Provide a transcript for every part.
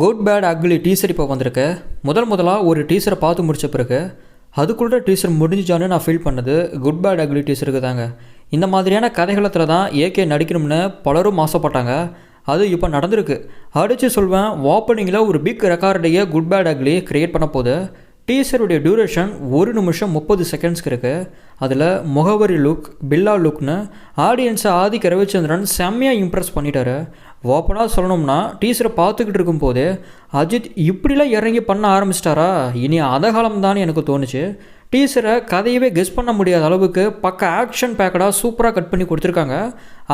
Good bad ugly teaser இப்போ வந்திருக்கு. முதல் முதலாக ஒரு டீசரை பார்த்து முடிச்ச பிறகு அதுக்குள்ள டீசர் முடிஞ்சிச்சான்னு நான் ஃபீல் பண்ணது குட் பேட் அக்லி டீசருக்கு தாங்க. இந்த மாதிரியான கதைகளத்தில் தான் ஏகே நடிக்கணும்னு பலரும் ஆசைப்பட்டாங்க. அது இப்போ நடந்திருக்கு. அடித்து சொல்வேன் ஓப்பனிங்கில் ஒரு பிக் ரெக்கார்டையே குட் பேட் அக்லி க்ரியேட் பண்ண போகுது டீசருடைய டியூரேஷன் ஒரு நிமிஷம் முப்பது செகண்ட்ஸ்க்கு இருக்குது அதில் முகவரி லுக் பில்லா லுக்னு ஆடியன்ஸை ஆதிக்க ரவிச்சந்திரன் செம்மையாக இம்ப்ரெஸ் பண்ணிட்டாரு. ஓப்பனாக சொல்லணும்னா டீசரை பார்த்துக்கிட்டு இருக்கும்போது அஜித் இப்படிலாம் இறங்கி பண்ண ஆரம்பிச்சிட்டாரா? இனி அதகாலம் தான் எனக்கு தோணுச்சு. டீசரை கதையவே கெஸ் பண்ண முடியாத அளவுக்கு பக்க ஆக்ஷன் பேக்கடாக சூப்பராக கட் பண்ணி கொடுத்துருக்காங்க.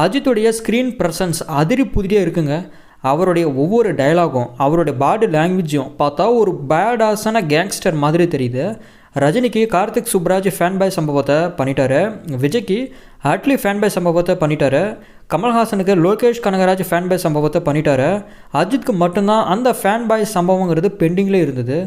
அஜித்துடைய ஸ்க்ரீன் ப்ரெசன்ஸ் அதிரி புதிரியாக இருக்குங்க. அவருடைய ஒவ்வொரு டயலாகும் அவருடைய பாடி லாங்குவேஜும் பார்த்தா ஒரு பேடாஸான கேங்ஸ்டர் மாதிரி தெரியுது. ரஜினிக்கு கார்த்திக் சுப்ராஜ் ஃபேன் பாய் சம்பவத்தை பண்ணிட்டாரு. விஜய்க்கு அட்லி ஃபேன் பாய் சம்பவத்தை பண்ணிட்டாரு. கமல்ஹாசனுக்கு லோகேஷ் கனகராஜ் ஃபேன் பாய் சம்பவத்தை பண்ணிட்டாரு. அஜித்க்கு மட்டும்தான் அந்த ஃபேன் பாய் சம்பவங்கிறது பெண்டிங்கில் இருந்தது.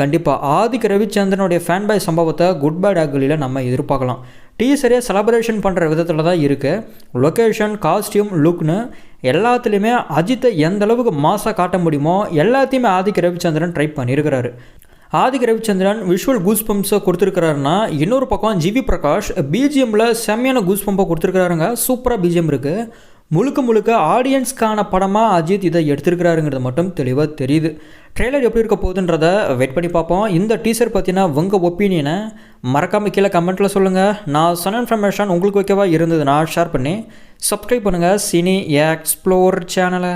கண்டிப்பாக ஆதிக் ரவிச்சந்திரனுடைய ஃபேன் பாய் சம்பவத்தை குட் பேட் ஆகலியில் நம்ம எதிர்பார்க்கலாம். டீசரே செலப்ரேஷன் பண்ணுற விதத்தில் தான் இருக்குது லொக்கேஷன் காஸ்டியூம் லுக்னு எல்லாத்துலேயுமே அஜித்தை எந்த அளவுக்கு மாசாக காட்ட முடியுமோ எல்லாத்தையுமே ஆதிக்க ரவிச்சந்திரன் ட்ரை பண்ணியிருக்கிறாரு ஆதிக் ரவிச்சந்திரன் விஷுவல் கூஸ் பம்ப்ஸை கொடுத்துருக்கிறாருன்னா இன்னொரு பக்கம் ஜிவி பிரகாஷ் பிஜிஎம்மில் செம்மையான கூஸ் பம்பை கொடுத்துருக்காருங்க சூப்பராக பிஜிஎம் இருக்குது முழுக்க முழுக்க ஆடியன்ஸ்க்கான படமாக அஜித் இதை எடுத்திருக்கிறாருங்கிறது மட்டும் தெளிவாக தெரியுது. ட்ரெய்லர் எப்படி இருக்க போகுதுன்றத வெயிட் பண்ணி பார்ப்போம். இந்த டீசர் பார்த்தீங்கன்னா உங்கள் ஒப்பீனியனை மறக்காமல் கீழே கமெண்ட்டில் சொல்லுங்கள் நான் சொன்ன இன்ஃபர்மேஷன் உங்களுக்கு ஓகேவா இருந்ததுன்னா ஷேர் பண்ணி சப்ஸ்கிரைப் பண்ணுங்கள் சினி எக்ஸ்ப்ளோர் சேனலை